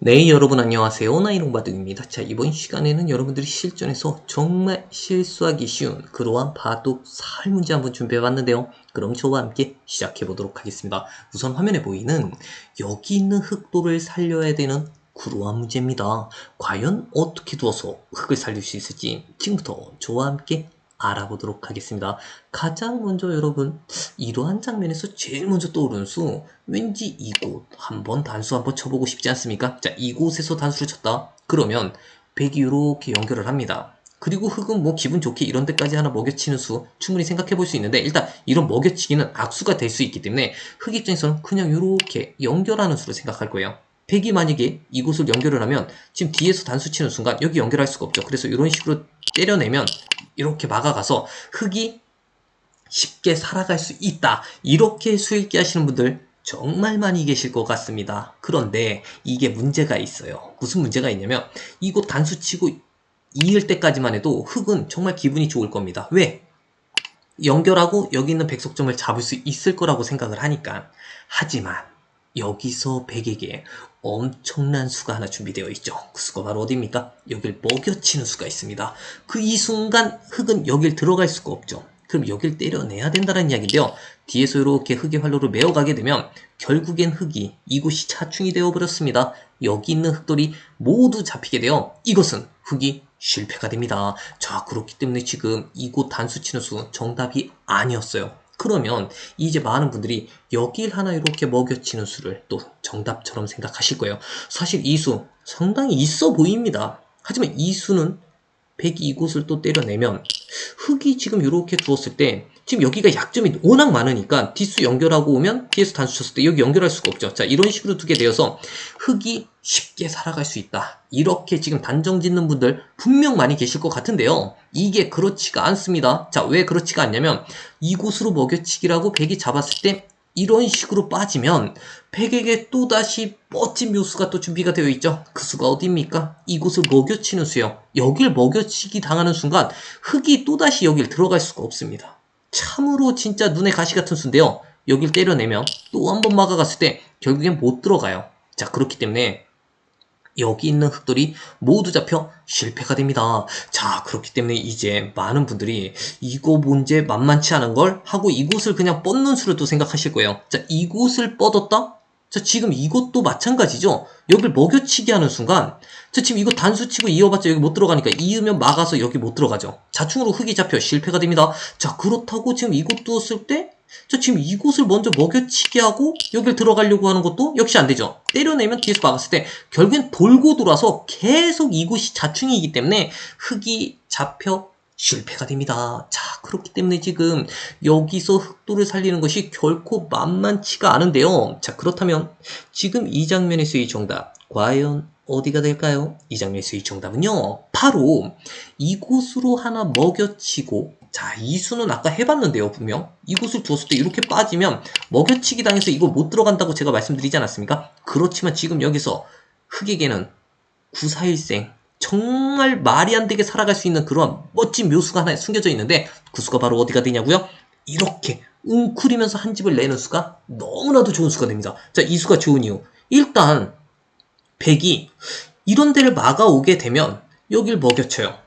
네, 여러분 안녕하세요. 나이롱바둑입니다. 자, 이번 시간에는 여러분들이 실전에서 정말 실수하기 쉬운 그러한 바둑 살 문제 한번 준비해 봤는데요. 그럼 저와 함께 시작해 보도록 하겠습니다. 우선 화면에 보이는 여기 있는 흑도를 살려야 되는 그러한 문제입니다. 과연 어떻게 두어서 흑을 살릴 수 있을지 지금부터 저와 함께 알아보도록 하겠습니다. 가장 먼저 여러분 이러한 장면에서 제일 먼저 떠오르는 수 왠지 이곳 한번 단수 한번 쳐보고 싶지 않습니까? 자 이곳에서 단수를 쳤다 그러면 백이 이렇게 연결을 합니다. 그리고 흑은 뭐 기분 좋게 이런 데까지 하나 먹여치는 수 충분히 생각해 볼 수 있는데 일단 이런 먹여치기는 악수가 될 수 있기 때문에 흑 입장에서는 그냥 이렇게 연결하는 수로 생각할 거예요. 백이 만약에 이곳을 연결을 하면 지금 뒤에서 단수 치는 순간 여기 연결할 수가 없죠. 그래서 이런 식으로 때려내면 이렇게 막아가서 흑이 쉽게 살아갈 수 있다. 이렇게 수익기 하시는 분들 정말 많이 계실 것 같습니다. 그런데 이게 문제가 있어요. 무슨 문제가 있냐면 이곳 단수 치고 이을 때까지만 해도 흑은 정말 기분이 좋을 겁니다. 왜? 연결하고 여기 있는 백석점을 잡을 수 있을 거라고 생각을 하니까. 하지만 여기서 백에게 엄청난 수가 하나 준비되어 있죠. 그 수가 바로 어디입니까? 여길 먹여치는 수가 있습니다. 그 이 순간 흑은 여길 들어갈 수가 없죠. 그럼 여길 때려내야 된다는 이야기인데요. 뒤에서 이렇게 흑의 활로를 메어가게 되면 결국엔 흑이 이곳이 자충이 되어버렸습니다. 여기 있는 흑돌이 모두 잡히게 되어 이것은 흑이 실패가 됩니다. 자 그렇기 때문에 지금 이곳 단수 치는 수 정답이 아니었어요. 그러면 이제 많은 분들이 여길 하나 이렇게 먹여치는 수를 또 정답처럼 생각하실 거예요. 사실 이 수 상당히 있어 보입니다. 하지만 이 수는 100이 이곳을 또 때려내면 흑이 지금 이렇게 두었을 때 지금 여기가 약점이 워낙 많으니까 뒷수 연결하고 오면 뒤에서 단수 쳤을 때 여기 연결할 수가 없죠. 자 이런 식으로 두게 되어서 흑이 쉽게 살아갈 수 있다. 이렇게 지금 단정 짓는 분들 분명 많이 계실 것 같은데요. 이게 그렇지가 않습니다. 자 왜 그렇지가 않냐면 이곳으로 먹여치기라고 백이 잡았을 때 이런 식으로 빠지면 백에게 또다시 멋진 묘수가 또 준비가 되어 있죠. 그 수가 어디입니까? 이곳을 먹여치는 수요. 여길 먹여치기 당하는 순간 흑이 또다시 여길 들어갈 수가 없습니다. 참으로 진짜 눈에 가시 같은 수인데요. 여길 때려내면 또 한 번 막아갔을 때 결국엔 못 들어가요. 자 그렇기 때문에 여기 있는 흑돌이 모두 잡혀 실패가 됩니다. 자, 그렇기 때문에 이제 많은 분들이 이거 문제 만만치 않은 걸 하고 이곳을 그냥 뻗는 수로 또 생각하실 거예요. 자, 이곳을 뻗었다? 자, 지금 이것도 마찬가지죠? 여기를 먹여치기 하는 순간, 자, 지금 이거 단수 치고 이어봤자 여기 못 들어가니까 이으면 막아서 여기 못 들어가죠. 자충으로 흙이 잡혀 실패가 됩니다. 자, 그렇다고 지금 이곳 두었을 때, 자, 지금 이곳을 먼저 먹여치기 하고 여길 들어가려고 하는 것도 역시 안 되죠. 때려내면 뒤에서 막았을 때 결국엔 돌고 돌아서 계속 이곳이 자충이기 때문에 흙이 잡혀 실패가 됩니다. 자, 그렇기 때문에 지금 여기서 흑도를 살리는 것이 결코 만만치가 않은데요. 자, 그렇다면 지금 이 장면에서의 정답, 과연 어디가 될까요? 이 장면에서의 정답은요. 바로 이곳으로 하나 먹여치고 자, 이 수는 아까 해봤는데요, 분명. 이곳을 두었을 때 이렇게 빠지면 먹여치기 당해서 이거 못 들어간다고 제가 말씀드리지 않았습니까? 그렇지만 지금 여기서 흑에게는 941생, 정말 말이 안 되게 살아갈 수 있는 그런 멋진 묘수가 하나 숨겨져 있는데 그 수가 바로 어디가 되냐고요? 이렇게 웅크리면서 한 집을 내는 수가 너무나도 좋은 수가 됩니다. 자, 이 수가 좋은 이유. 일단 백이 이런 데를 막아오게 되면 여길 먹여쳐요.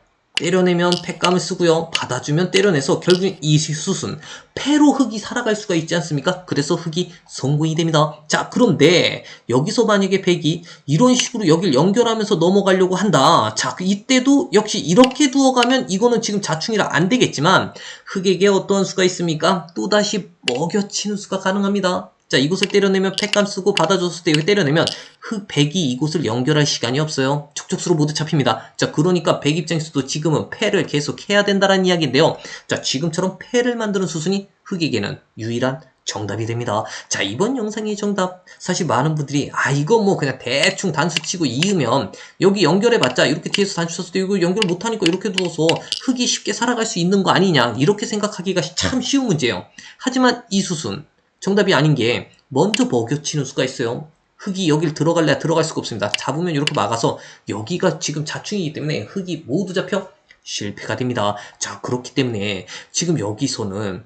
때려내면 패감을 쓰고요. 받아주면 때려내서 결국 이 수순 패로 흑이 살아갈 수가 있지 않습니까? 그래서 흑이 성공이 됩니다. 자 그런데 여기서 만약에 백이 이런 식으로 여길 연결하면서 넘어가려고 한다. 자 이때도 역시 이렇게 두어가면 이거는 지금 자충이라 안 되겠지만 흑에게 어떠한 수가 있습니까? 또다시 먹여치는 수가 가능합니다. 자, 이곳을 때려내면 팩감 쓰고 받아줬을 때 여기 때려내면 흑, 백이 이곳을 연결할 시간이 없어요. 촉촉수로 모두 잡힙니다. 자, 그러니까 백 입장에서도 지금은 패를 계속 해야 된다는 이야기인데요. 자, 지금처럼 패를 만드는 수순이 흑에게는 유일한 정답이 됩니다. 자, 이번 영상의 정답. 사실 많은 분들이, 아, 이거 뭐 그냥 대충 단수 치고 이으면 여기 연결해봤자 이렇게 뒤에서 단수 쳤을 때 이거 연결 못하니까 이렇게 두어서 흑이 쉽게 살아갈 수 있는 거 아니냐. 이렇게 생각하기가 참 쉬운 문제예요. 하지만 이 수순. 정답이 아닌 게 먼저 먹여치는 수가 있어요. 흙이 여길 들어갈래야 들어갈 수가 없습니다. 잡으면 이렇게 막아서 여기가 지금 자충이기 때문에 흙이 모두 잡혀 실패가 됩니다. 자 그렇기 때문에 지금 여기서는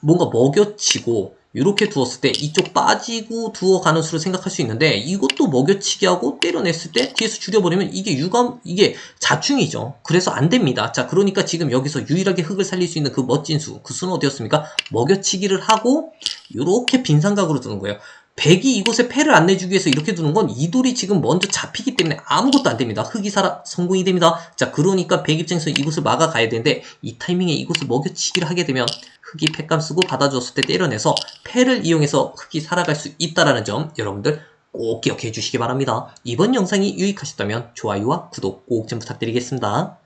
뭔가 먹여치고 이렇게 두었을 때 이쪽 빠지고 두어가는 수를 생각할 수 있는데 이것도 먹여치기 하고 때려냈을 때 뒤에서 죽여버리면 이게 유감 이게 자충이죠. 그래서 안 됩니다. 자 그러니까 지금 여기서 유일하게 흙을 살릴 수 있는 그 멋진 수 그 수는 어디였습니까? 먹여치기를 하고 이렇게 빈삼각으로 두는 거예요 백이 이곳에 패를 안 내주기 위해서 이렇게 두는 건 이 돌이 지금 먼저 잡히기 때문에 아무것도 안 됩니다. 흙이 살아 성공이 됩니다. 자, 그러니까 백 입장에서 이곳을 막아가야 되는데 이 타이밍에 이곳을 먹여치기를 하게 되면 흙이 패감 쓰고 받아줬을 때 때려내서 패를 이용해서 흙이 살아갈 수 있다라는 점 여러분들 꼭 기억해 주시기 바랍니다. 이번 영상이 유익하셨다면 좋아요와 구독 꼭 좀 부탁드리겠습니다.